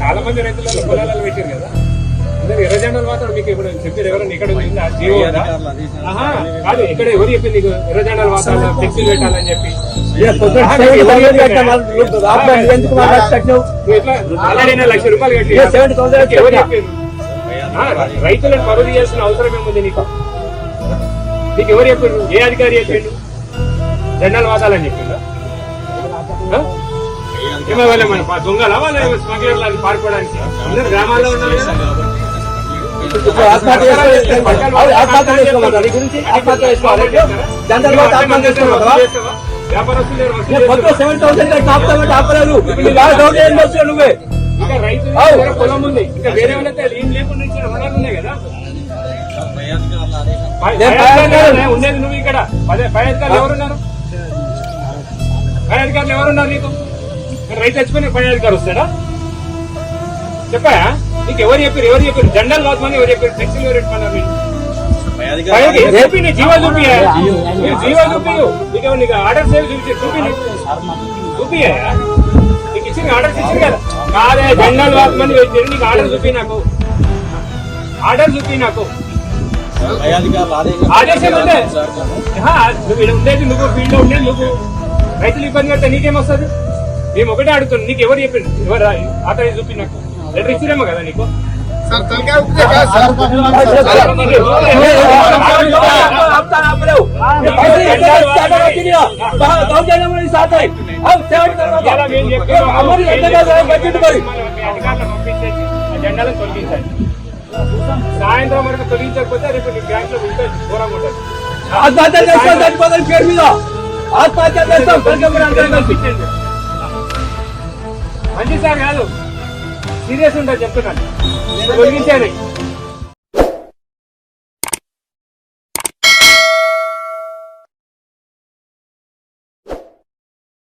చాలా మంది రైతులలో పొలాలలో పెట్టారు కదా. ఎర్ర జెండాలు మాత్రం మీకు ఇప్పుడు చెప్పారు ఎవరైనా ఇక్కడ జీవో కాదు ఇక్కడ ఎవరు చెప్పింది? నీకు ఎర్ర జెండాలు వాతావరణ ఫ్లెక్సీలు పెట్టాలని చెప్పి. లక్ష రూపాయలు కట్టి ఏ 70,000 నీకు ఎవరు చెప్పారు? రైతులను పరువు చేయాల్సిన అవసరం ఏముంది నీకు? నీకు ఎవరు చెప్పారు? ఏ అధికారి చెప్పిండు? జెండాలు వాదాలని చెప్పిండు? వాళ్ళ స్మగ్లర్లు అది అందరు గ్రామాల్లో ఉన్నారు నువ్వే పొలం ఉంది ఇంకా వేరే వాళ్ళైతే ఏం లేకుండా ఇచ్చిన రుణాలు ఉన్నాయి కదా ఉండేది నువ్వు ఇక్కడ పై అధికారులు ఎవరున్నారు పై అధికారులు ఎవరున్నారు నీకు? రైతు తెచ్చుకుని పై అధికారి వస్తాడా? చెప్పా నీకు ఎవరు చెప్పారు? ఎవరు చెప్పారు? జెండల్ వాద్మని ఎవరు చెప్పారు? టెక్స్టైల్ ఎవరు చెప్పన్నారు నీకు? పైకి చూపి నీ జీవో చూపి జీవో చూపి నీకు నీకు ఆర్డర్స్ ఏమి చూపి చూపి. చూపి నీకు ఇచ్చిన ఆర్డర్స్ ఇచ్చింది కదా. కాదే జెండల్ వాద్మని పెట్టారు నీకు ఆర్డర్ చూపి నాకు. ఆర్డర్ చూపి నాకు. నువ్వు ఉండేది నువ్వు ఫీల్డ్ ఉండేది నువ్వు. రైతులు ఇబ్బంది పడితే నీకేమొస్తుంది మేము ఒకటే అడుగుతున్నాం నీకు ఎవరు చెప్పింది ఎవరు ఆతని చూపి నాకు లెటర్ ఇచ్చిరేమో కదా నీకు జెండాలను తొలగించాలి సాయంత్రం వరకు తొలగించకపోతే రేపు నీ బ్యాంక్లో ఉంటే దూరంగా ఉంటుంది ఆత్మహత్య చేస్తాం చనిపోతాం పేరు మీద ఆత్మహత్య చేస్తాం కలిసి. మంచి సార్ కాదు. సీరియస్ ఉంటుంది చెప్తున్నాను. తొలగించాలి